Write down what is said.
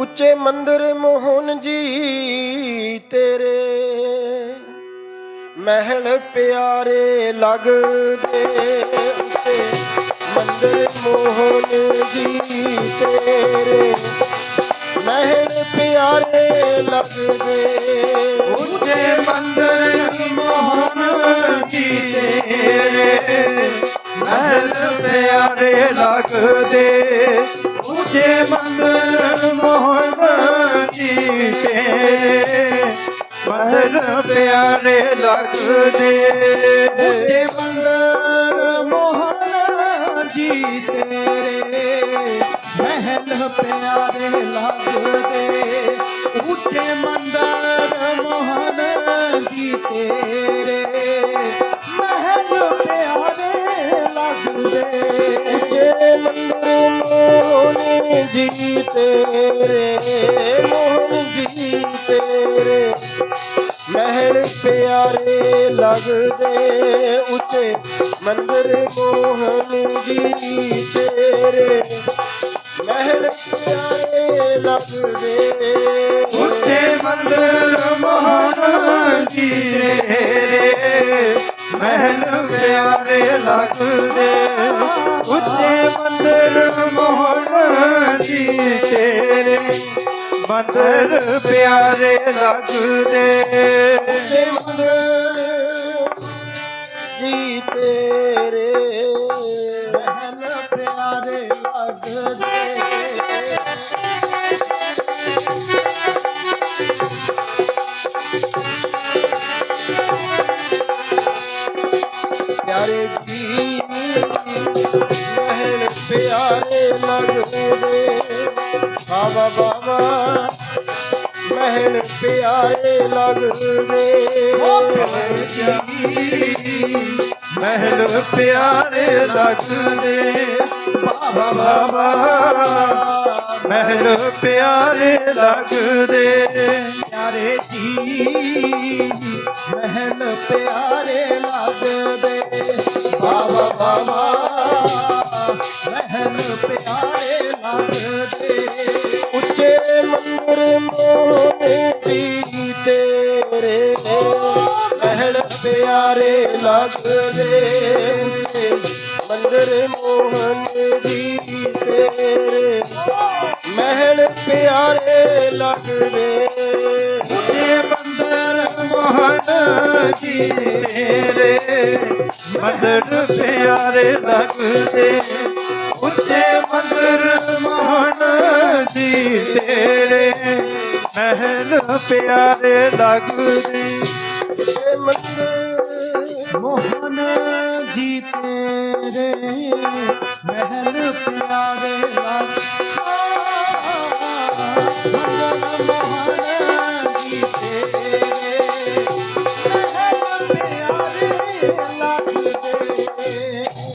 ਉੱਚੇ ਮੰਦਰ ਮੋਹਨ ਜੀ ਤੇਰੇ। ਮਹਿਲ ਪਿਆਰੇ ਲੱਗਦੇ ਉੱਚੇ ਮੰਦਰ ਮੋਹਨ ਜੀ ਤੇਰੇ। ਮਹਿਲ ਪਿਆਰੇ ਲੱਗਦੇ ਉੱਚੇ ਮੰਦਰ ਮੋਹਨ ਜੀ ਤੇਰੇ। ਮਹਿਲ ਪਿਆਰੇ ਲੱਗਦੇ ਉੱਚੇ ਮੰਦਰ ਮੋਹਨ ਜੀ ਤੇਰੇ ਮਹਿਲ ਪਿਆਰੇ ਲੱਗਦੇ। ਉੱਚੇ ਮੰਦਰ ਮੋਹਨ ਜੀ ਤੇਰੇ ਮਹਿਲ ਪਿਆਰੇ ਲੱਗਦੇ। ਉੱਚੇ ਮੰਦਰ ਮੋਹਨ ਜੀ ਤੇਰੇ ਮਹਿਲ ਪਿਆਰੇ ਲੱਗਦੇ ਉੱਚੇ ਮੰਦਰ ਮੋਹਨ ਜੀ ਤੇਰੇ। ਮਹਿਲ ਪਿਆਰੇ ਲੱਗਦੇ ਉੱਚੇ ਮੰਦਰ ਮੋਹਨ ਜੀ ਤੇਰੇ। ਮਹਿਲ ਪਿਆਰੇ ਲੱਗਦੇ ਉੱਚੇ ਮੰਦਰ ਮੋਹਨ ਜੀ ਤੇਰੇ। ਮੰਦਰ ਪਿਆਰੇ ਲੱਗਦੇ ਉੱਚੇ ਮੰਦਰ ਬਾਬਾ ਬਾਬਾ, ਮਹਿਲ ਪਿਆਰੇ ਲੱਗਦੇ ਮਹਿਲ ਪਿਆਰੇ ਲਗ ਲੱਗਦੇ ਬਾਬਾ ਬਾਬਾ, ਮਹਿਲ ਪਿਆਰੇ ਲੱਗਦੇ ਪਿਆਰੇ ਜੀ, ਮਹਿਲ ਪਿਆਰੇ ਲੱਗਦੇ ਪਿਆਰੇ ਲੱਗਦੇ ਉੱਚੇ ਮੰਦਰ ਮੋਹਨ ਜੀ ਤੇਰੇ ਮਹਿਲ ਪਿਆਰੇ ਲੱਗਦੇ ਉੱਚੇ ਮੰਦਰ ਮੋਹਨ ਜੀ ਤੇਰੇ ਮਹਿਲ ਪਿਆਰੇ ਲੱਗਦੇ ਉੱਚੇ ਮੰਦਰ ਮੋਹਨ ਜੀ ਤੇਰੇ। ਮੰਦਰ ਪਿਆਰੇ ਲੱਗਦੇ ਉੱਚੇ ਮੰਦਰ ਮੋਹਨ ਜੀ ਤੇਰੇ ਮਹਿਲ ਪਿਆਰੇ ਲੱਗਦੇ। ਉੱਚੇ ਮੰਦਰ ਮੋਹਨ ਜੀ ਤੇਰੇ ਮਹਿਲ